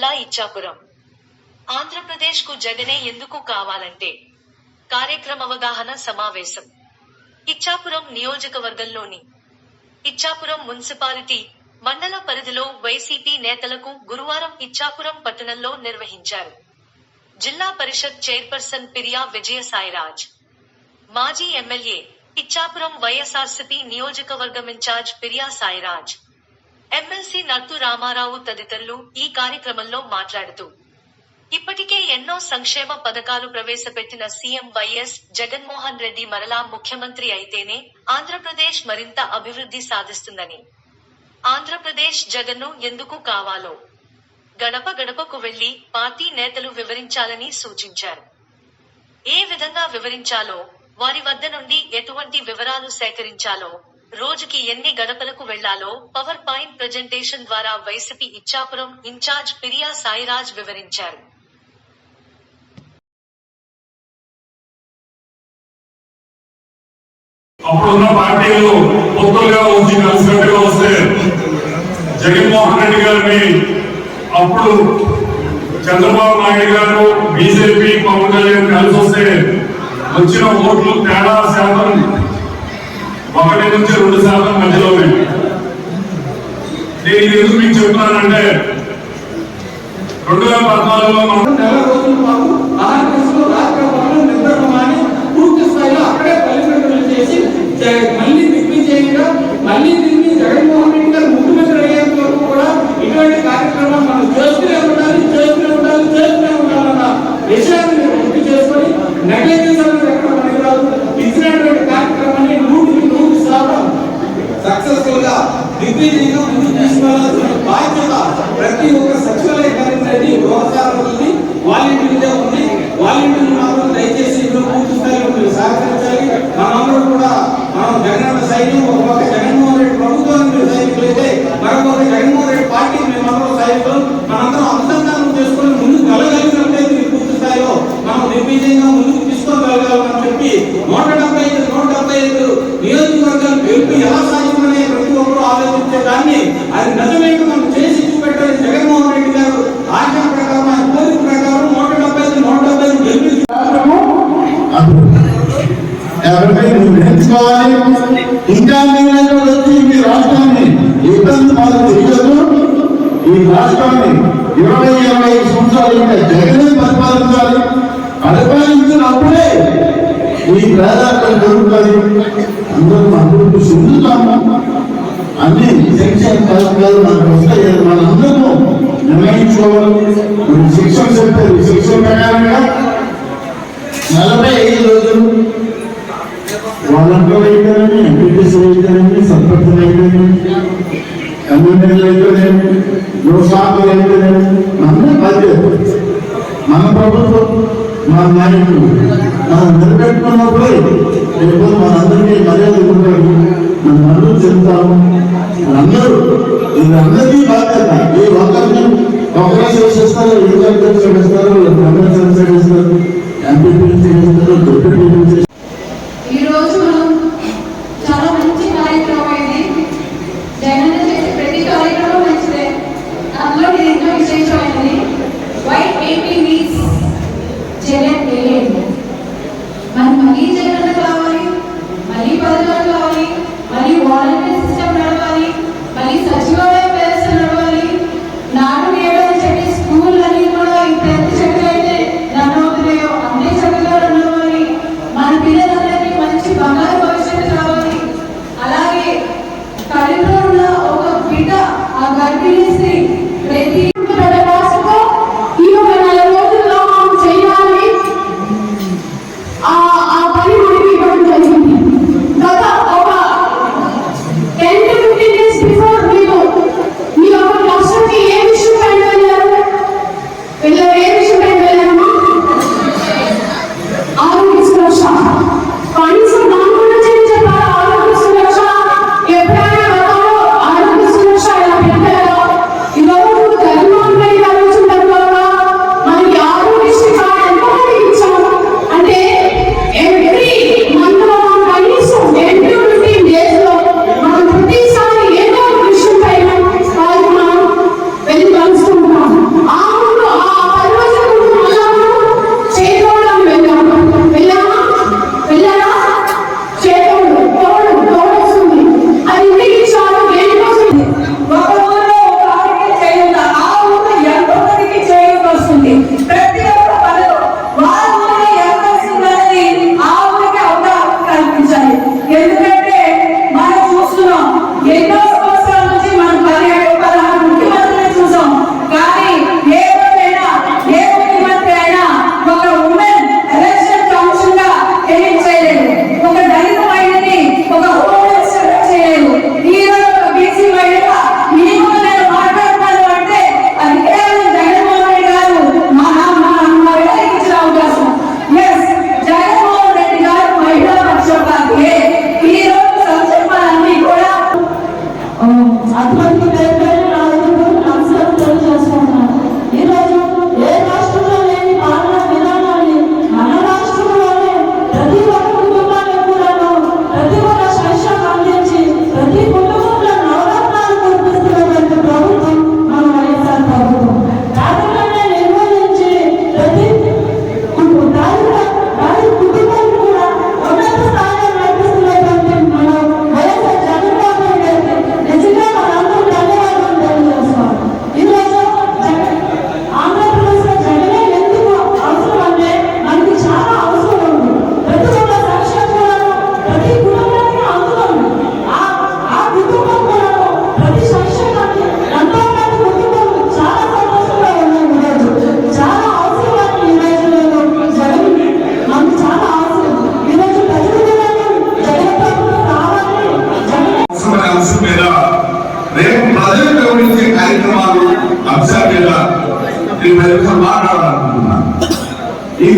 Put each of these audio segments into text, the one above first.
జిల్లా ఇచ్చాపురం. ఆంధ్రప్రదేశ్కు జగనే ఎందుకు కావాలంటే కార్యక్రమ అవగాహన సమావేశం. ఇచ్చాపురం నియోజకవర్గంలోని ఇచ్చాపురం మున్సిపాలిటీ మండల పరిధిలో వైసీపీ నేతలకు గురువారం ఇచ్చాపురం పట్టణంలో నిర్వహించారు. జిల్లా పరిషత్ చైర్పర్సన్ పిరియా విజయసాయిరాజ్. మాజీ ఎమ్మెల్యే ఇచ్చాపురం వైఎస్ఆర్సీపీ నియోజకవర్గం in charge Piriya Sairaj. MLC Nattu Rama Rao తదితరులు ఈ కార్యక్రమంలో మాట్లాడుతూ ఇప్పటికే ఎన్నో సంక్షేమ పథకాలు ప్రవేశపెట్టిన సీఎం వైఎస్ జగన్మోహన్ రెడ్డి మరలా ముఖ్యమంత్రి అయితేనే ఆంధ్రప్రదేశ్ మరింత అభివృద్ధి సాధిస్తుందని. ఆంధ్రప్రదేశ్ జగన్ను ఎందుకు కావాలో? గడప గడపకు వెళ్ళి పార్టీ నేతలు వివరించాలని సూచించారు. ఏ విధంగా వివరించాలో వారి వద్ద నుండి ఎటువంటి వివరాలు సేకరించాలో రోజుకి ఎన్ని గడపలకు వెళ్ళాలో పవర్ పాయింట్ ప్రజెంటేషన్ ద్వారా వైసీపీ ఇచ్చాపురం ఇన్ఛార్జ్ పిరియా సాయిరాజ్ వివరించారు. అప్పుడున్న పార్టీలు పొత్తులుగా వచ్చి కలిసినట్టుగా వస్తే జగన్మోహన్ రెడ్డి గారిని అప్పుడు చంద్రబాబు నాయుడు గారు బీజేపీ పవన్ కళ్యాణ్ కలిసి వస్తే వచ్చిన ఓట్లు తేడా శాతం నుంచి రెండు శాతం మధ్యలోనే నేను ఇది ఎందుకు మీకు చెప్తున్నానంటే రెండు వేల పద్నాలుగులో మనం నెల రోజుల పూర్తి స్థాయిలో అక్కడే చేసి సక్సెస్ఫుల్గా దిగ్విజయంగా ముందుకు తీసుకెళ్ళాల్సిన బాధ్యత ప్రతి ఒక్క సచివాలయ కార్యక్రమాన్ని గృహచారులని వాలంటీర్గా ఉంది వాలంటీర్లు మాత్రం దయచేసి ఇందులో పూర్తి స్థాయిలో మీరు సహకరించాలి. మనందరూ కూడా మనం జగన్ సైన్యం ఒక పక్క జగన్మోహన్ రెడ్డి ప్రభుత్వానికి మీరు సైనికులైతే మరొక జగన్మోహన్ రెడ్డి పార్టీకి మేమందరం సైనికులు మనందరం అనుసంధానం చేసుకుని ముందుకు వెళ్ళగలిగినట్లయితే ఈ పూర్తి స్థాయిలో మనం నిర్విజయంగా ముందుకు తీసుకోగలగాలని చెప్పి నూట డెబ్బై ఐదు నూట డెబ్బై ఐదు నియోజకవర్గాలు గెలుపు ఎలా సాధ్యమనే ప్రతి ఒక్కరూ ఆలోచించే దాన్ని అది నిజమేంటో మనం చేసి చూపెట్టాలి జగన్మోహన్ రెడ్డి గారు. ఆజ్ఞ ప్రకారం ఆయన కోరిక ప్రకారం నూట డెబ్బై ఐదు నూట డెబ్బై ఐదు గెలిపి ఎవరిపై నువ్వు నేర్చుకోవాలి ఇంకా మీరు వచ్చి మీ రాష్ట్రాన్ని ఇబ్బంది పాలు తెలియదు ఈ రాష్ట్రాన్ని ఇరవై ఇరవై ఐదు సంవత్సరాలు ఇంకా జగనే పరిపాలించాలి. పరిపాలించినప్పుడే ఈ పేదార్థం జరుగుతుంది అందరూ అభివృద్ధి చెందుతాము. అన్ని శిక్షణ పథకాలు మనకు వస్తాయి మనందరూ నిర్ణయించుకోవాలి. శిక్షణ చెప్తారు శిక్షణ ప్రకారంగా నలభై ఐదు రోజులు వాలంటీర్లు అయితేనేమి ఎంపీటీసీలు అయితేనేమి సర్పంచులు అయితేనేమి కమ్యూనిటీలు అయితేనేమి యువసాకులు అయితేనేమి మన బాధ్యత మన ప్రభుత్వం మన నాయకులు మనం నిలబెట్టుకున్నప్పుడే రేపు మనందరికీ మర్యాద ఉంటాడు మనం అందరూ చెప్తాము అందరూ ఇది అందరికీ బాధ్యత. ఏ ఒక్కరిని ఒకరే చేసేస్తారో ఏ ఒక్కరు చేస్తారు అందరూ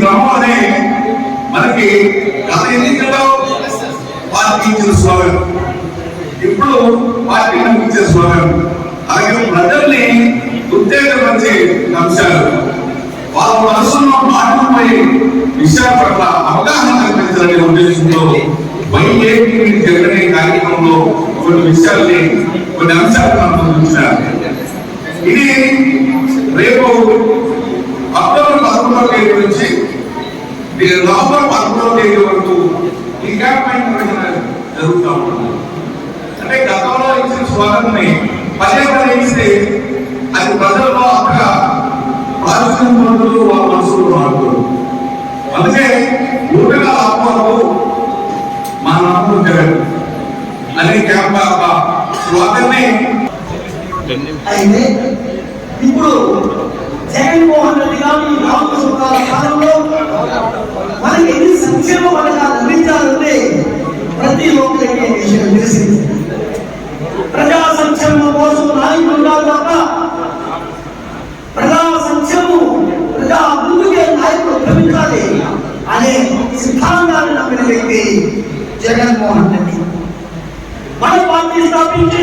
ఈ క్రమంలోనే మనకి గత ఎన్నికల్లో వారికి ఇచ్చిన స్లోగన్ ఇప్పుడు పార్టీ నాకు ఇచ్చే స్లోగన్ అలాగే ప్రజల్ని ఉత్తేజపరిచే అంశాలు. వాళ్ళ మనసులో మాటలపై విషయాల పట్ల అవగాహన కల్పించాలనే ఉద్దేశంతో వైఏపీ జరిగిన కార్యక్రమంలో కొన్ని విషయాల్ని కొన్ని అంశాలను మనం ఇది రేపు అక్టోబర్ పదకొండవ తేదీ నుంచి ఈ నవంబర్ పదకొండవ తేదీ వరకు నిర్వహణ జరుగుతూ ఉంటుంది అంటే గతంలో ఇచ్చిన స్వాగతాన్ని పదే పదే ఇస్తే అది ప్రజల్లో అక్కడ ప్రాచుర్యం పొందుతూ వాళ్ళ మనసులో మారుతారు అందుకే ఊటగా ఆత్మకు మా నమ్మకం జగన్ అనే క్యాంప్ స్వాగతాన్ని అయితే ఇప్పుడు జగన్మోహన్ రెడ్డి గారు ఈ నాలుగు సంవత్సరాల కాలంలో మనకి ఎన్ని సంక్షేమ పథకాలు అందించాలంటే ప్రతి ఒక్కరికి ఈ విషయం తెలిసింది ప్రజా సంక్షేమం కోసం నాయకులు ఉండాలి తప్ప ప్రజా సంక్షేమం ప్రజా అభివృద్ధికి నాయకులు భ్రమించాలి అనే సిద్ధాంతాన్ని నమ్మిన వ్యక్తి జగన్మోహన్ రెడ్డి మన పార్టీ స్థాపించి